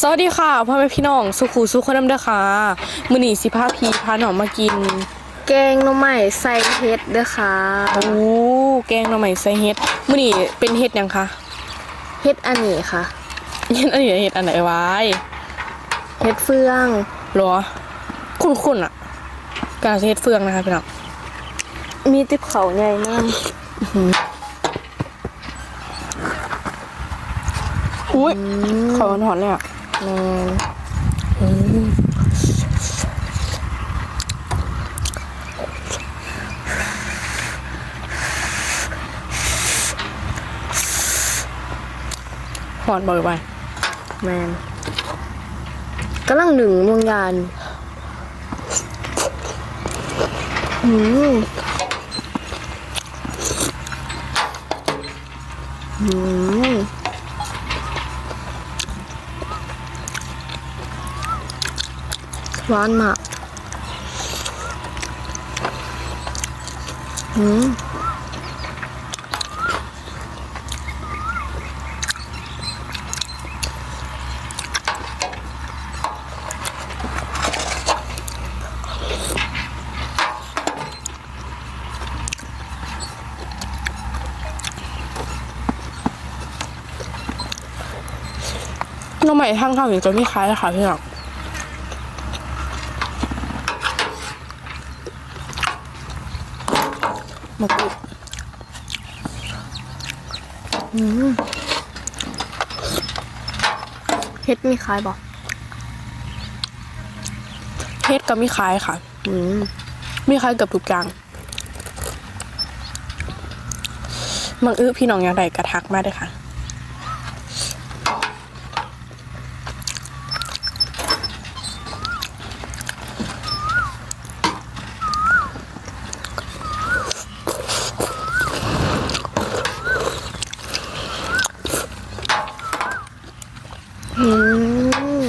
สวัสดีค่ะพ่อแม่พี่น้องสุขูสุขคนน้ำเด้อค่ะมื้อนี้สิพาพี่พาน้องมากิน แกงหน่อไม้ใส่เห็ดเด้อค่ะโอ้แกงหน่อไม้ใส่เห็ดมื้อนี้เป็นเห็ดหยังคะเห็ดอันนี้ค่ะเห็ดอันนี้เห็ดอันไหนวายเห็ดเฟืองหรอ คุ้นๆอะการเห็ดเฟืองนะคะพี่น้องมีติบเขาใหญ่มากอุ้ยเขาหอนๆเลยอะ แมนหอนบ่อยไปแมนกำลังหนึ่งวงยานอืมอืม หวานมากอืมน่อไม้ทางทางอยู่จะไม่คล้ายเลยค่ะพี่น้อง มะกรูดเฮ็ดมีขายบอกเห็ดก็มีคล้ายค่ะ อืมมีคล้ายกับทุกอย่างมังอื้อพี่น้องอย่างไรกระทักมาด้วยค่ะ อืม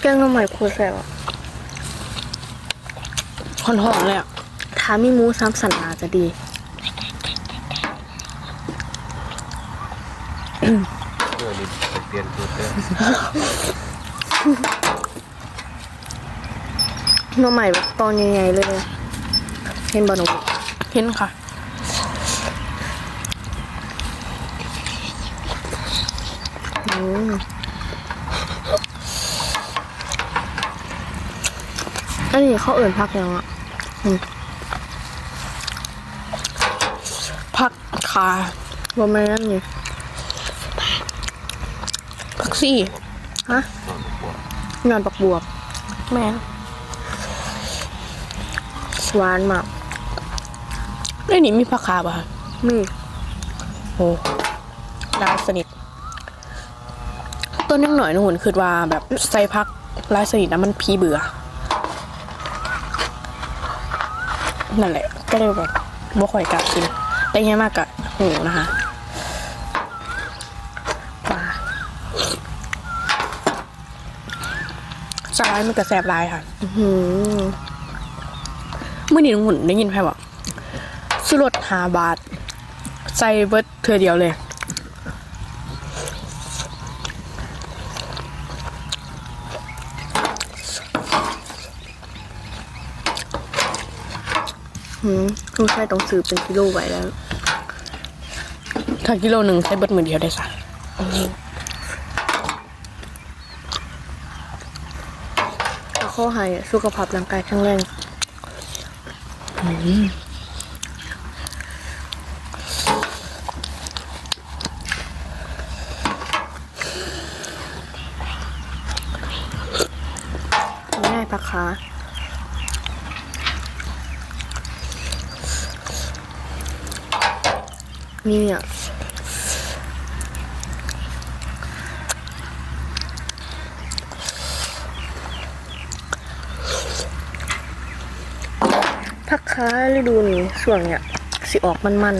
แกงหน่อไม้โคตรแซ่บอะหอนๆเลยอะถ้ามีหมูสามสันอาจจะดีเพื่อนี่ไปเปลี่ยนชุดเด้อหน่อไม้แบบตอนใหญ่ๆเลย เห็นบ่หนูเห็นค่ะ อืมอันนี้เขาเอิ่นพักยังอะผักขาบ่แม่นนี่ผักซี่ ฮะนอนบวกงานปักบวบ แม่นหวานมากเรื่องนี้มีผักขาป่ะคะนี่โอ้ลายสนิท ต้นยังหน่อยนูหุ่นคือว่าแบบใส่พักลายสนิทนะมันพีเบื่อ นั่นแหละ ก็เลยแบบบ่ค่อยกล้ากินแต่ง่ายมากกะหูนะคะปลาสไลด์มันกระแสบลายค่ะ อืเมื่อนี้หนูหุ่นได้ยินใครบอกสุรสหาบาทใส่เบิร์ดเธอเดียวเลย ลูกชายต้องซื้อเป็นกิโลไว้แล้ว ถ้ากิโลหนึ่งใช้เบิร์ดมือเดียวได้สะถ้าข้อหายสุขภาพร่างกายแข็งแรงง่ายปะคะ นี่อะพักค้าฤดูนี้ส่วนเนี่ย สิออกมัน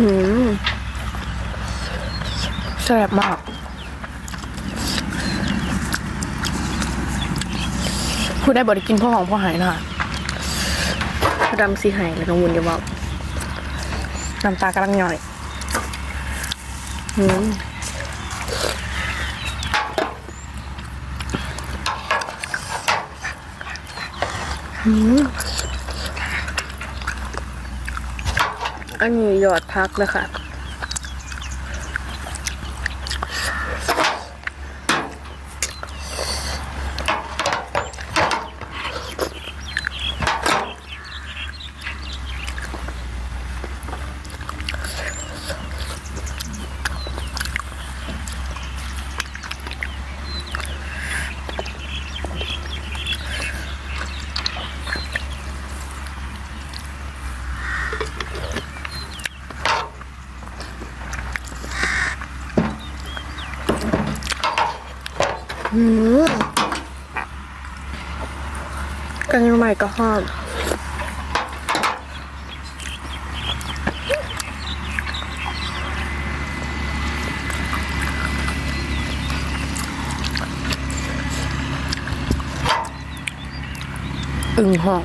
หืมแซ่บมากพูดได้บริกินพ่อของพ่อหายนะคะพดำสีหายเลยน้องวุนอย่าบอกน้ำตากำลังหน่อยหืมอืม อันนี้หยอดพักนะคะ อืมกันยังใหม่ก็หอม อึ่งห้อง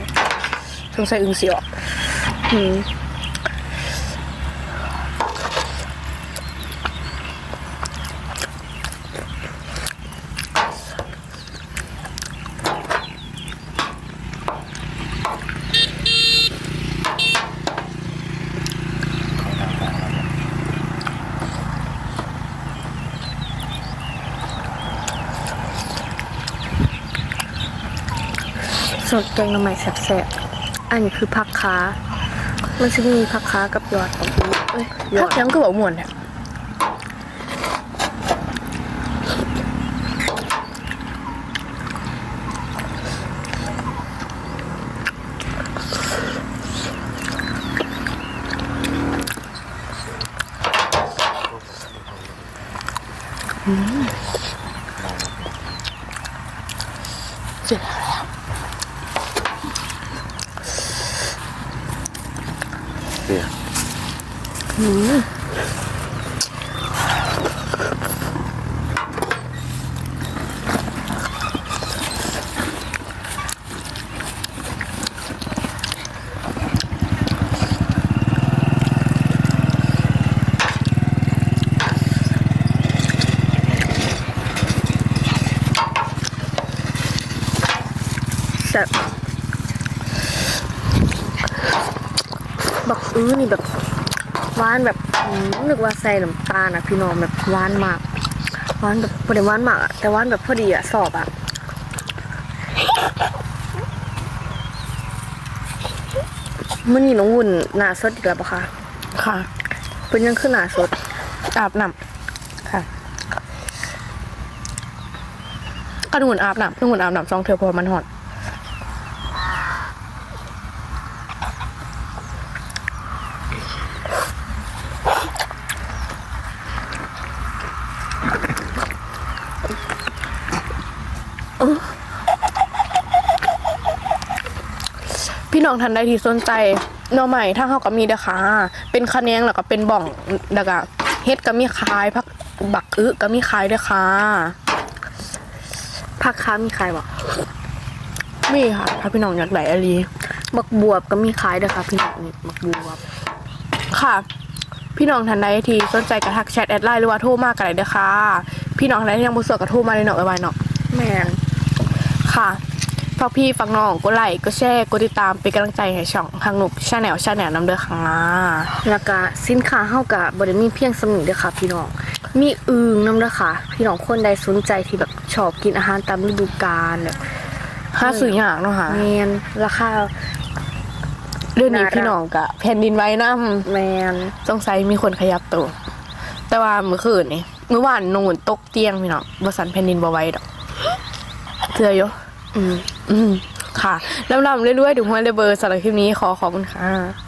สงสัยอึ่งเสียออกอืม สดแกงหน้ำใหม่แซ่บๆอันนี้คือผักค้า มันจะมีผักค้ากับยอดของอีเอ้ยยพัอกดยังก็บอกมวนเนี่ย เสร็จแล้ว เสีย แซ่บบักอื้อนี่แบบ หวานแบบอืมนึกว่าใส่น้ำตาลอะพี่น้องแบบหวานมากหวานแบบไม่ได้หวานมากอะแต่หวานแบบพอดีอะสอบอะมันนี่น้องวุ่นหนาสดอีกแล้วปะคะค่ะเป็นยังขึ้นหนาสดอาบน้ำค่ะก็นุ่นอาบน้ำนุ่นอาบน้ำสองเทือเพอมันหอน น้องทันใดที่สนใจหน่อใหม่ถ้าเขาก็มีเด้อค่ะเป็นคะแนงแล้วก็เป็นบ่องแล้วก็เฮ็ดก็มีขายพักบักอึก็มีขายเด้อค่ะผักค้ามีขายบ่มีค่ะถ้าพี่น้องอยากได้อะไรบักบวบก็มีขายด้วยค่ะ พี่น้องนี่บักบวบค่ะ พี่น้องทันใดที่สนใจก็ทักแชทแอดไลน์หรือว่าโทรมาก็ได้เด้อค่ะ พี่น้องทันใดที่ยังบ่สะดวกก็โทรมาเลยเนาะไว้เนาะแมนค่ะ ฝากพี่ฝากน้องกดไลค์กดแชร์กดติดตามเป็นกำลังใจให้ช่องทางหนุกชาแนลชาแนลนำเด้อค่ะแล้วก็สินค้าเฮากับ่ได้มีเพียงสมิเด้อค่ะ พี่น้องมีอึงนำเด้อค่ะ พี่น้องคนใดสนใจที่แบบชอบกินอาหารตามฤดูกาลแบบห้าสื่ออย่างเนาะค่ะแมนราคาเรื่องนี้น่ารักพี่น้องกะแผ่นดินไหว้น้แมนำสงสัยมีคนขยับตัวแต่ว่าเมื่อคืนนี่เมื่อวานนูนตกเตียงพี่น้องบสันแผ่นดินบ่ไหว้ดอกเชื่ออยู่ อืม อืม ค่ะลำๆเรื่อยๆถึงหัวเลยเบอร์สำหรับคลิปนี้ขอขอบคุณค่ะ